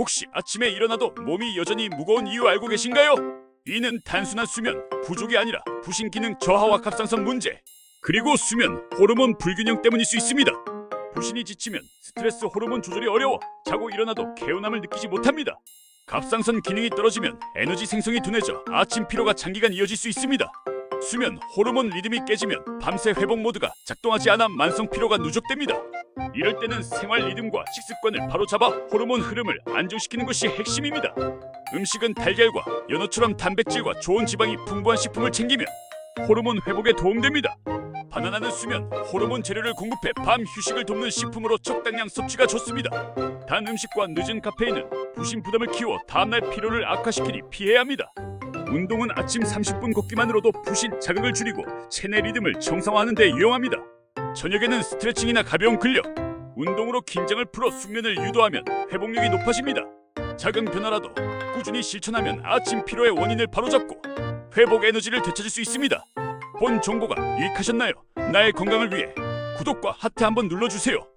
혹시 아침에 일어나도 몸이 여전히 무거운 이유 알고 계신가요? 이는 단순한 수면 부족이 아니라 부신 기능 저하와 갑상선 문제 그리고 수면 호르몬 불균형 때문일 수 있습니다. 부신이 지치면 스트레스 호르몬 조절이 어려워 자고 일어나도 개운함을 느끼지 못합니다. 갑상선 기능이 떨어지면 에너지 생성이 둔해져 아침 피로가 장기간 이어질 수 있습니다. 수면 호르몬 리듬이 깨지면 밤새 회복 모드가 작동하지 않아 만성 피로가 누적됩니다. 이럴 때는 생활 리듬과 식습관을 바로 잡아 호르몬 흐름을 안정시키는 것이 핵심입니다. 음식은 달걀과 연어처럼 단백질과 좋은 지방이 풍부한 식품을 챙기면 호르몬 회복에 도움됩니다. 바나나는 수면 호르몬 재료를 공급해 밤 휴식을 돕는 식품으로 적당량 섭취가 좋습니다. 단 음식과 늦은 카페인은 부신 부담을 키워 다음날 피로를 악화시키니 피해야 합니다. 운동은 아침 30분 걷기만으로도 부신 자극을 줄이고 체내 리듬을 정상화하는 데 유용합니다. 저녁에는 스트레칭이나 가벼운 근력, 운동으로 긴장을 풀어 숙면을 유도하면 회복력이 높아집니다. 작은 변화라도 꾸준히 실천하면 아침 피로의 원인을 바로잡고 회복 에너지를 되찾을 수 있습니다. 본 정보가 유익하셨나요? 나의 건강을 위해 구독과 하트 한번 눌러주세요.